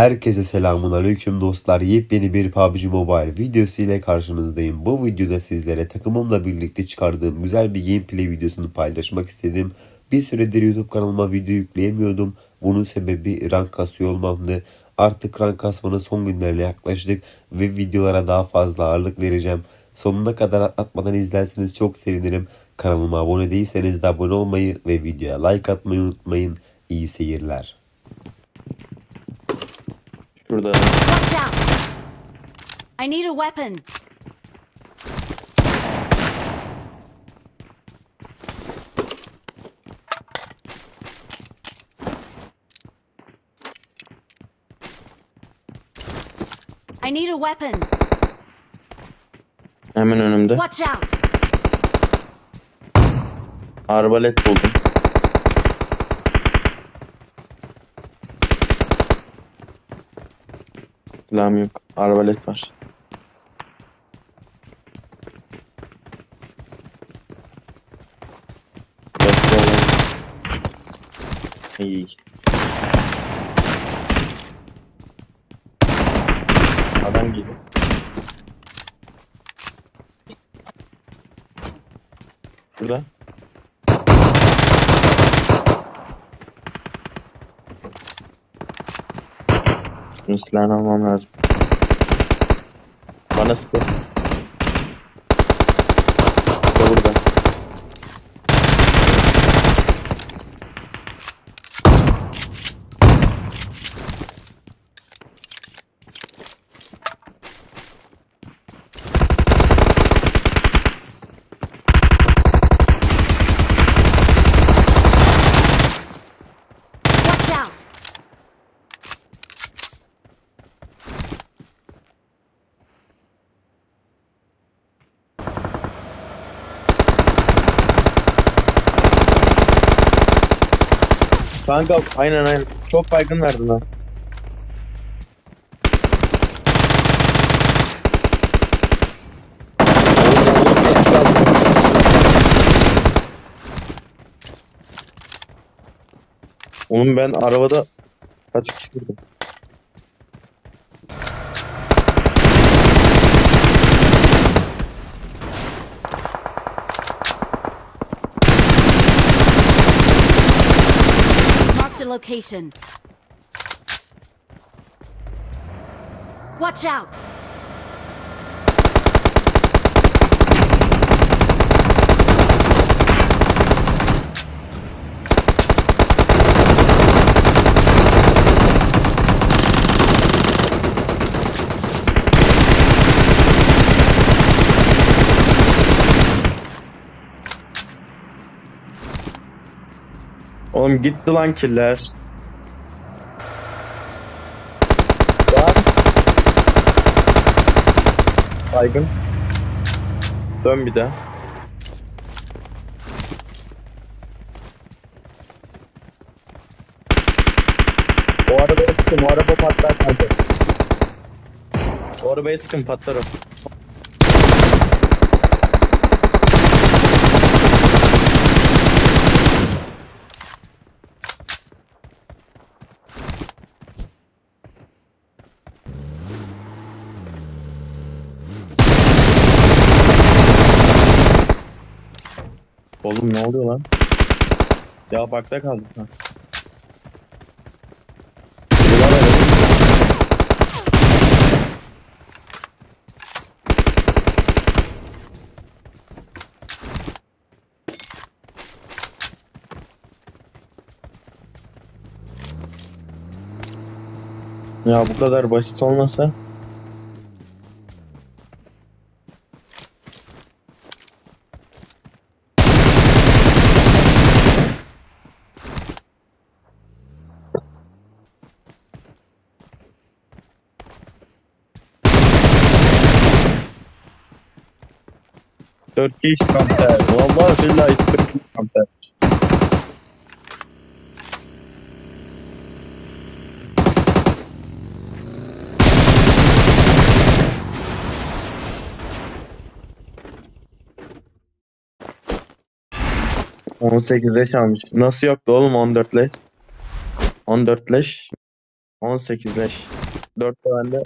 Herkese selamun aleyküm dostlar. Yepyeni bir PUBG Mobile videosu ile karşınızdayım. Bu videoda sizlere takımımla birlikte çıkardığım güzel bir gameplay videosunu paylaşmak istedim. Bir süredir YouTube kanalıma video yükleyemiyordum. Bunun sebebi rank kasıyor olmamdı. Artık rank kasmanın son günlerine yaklaştık ve videolara daha fazla ağırlık vereceğim. Sonuna kadar atlatmadan izlerseniz çok sevinirim. Kanalıma abone değilseniz de abone olmayı ve videoya like atmayı unutmayın. İyi seyirler. Şurada. Watch out! I need a weapon. I need a weapon. Hemen önümde. Watch out! Arbalet buldum. Silahım yok. Arbalet var. İyi. Adam geliyor. Burada. من سلانمون از Kanka aynen aynen. Çok baygın verdin ha. Oğlum ben arabada kaç kişi vurdum? Location. Watch out! Oğlum gitti lan killer. Lan. Baygın. Dön bir daha. O arabaya sıkın, o araba patlar kanka. O arabaya sıkın patlar o. Oğlum ne oluyor lan? Ya bakta kaldık ha. Ya bu kadar basit olmasa Turkish Counter. Vallahi billahi Turkish Counter. On sekiz leş almış. Nasıl yoktu oğlum 14 leş? 14 leş 18 leş. 4 de bende.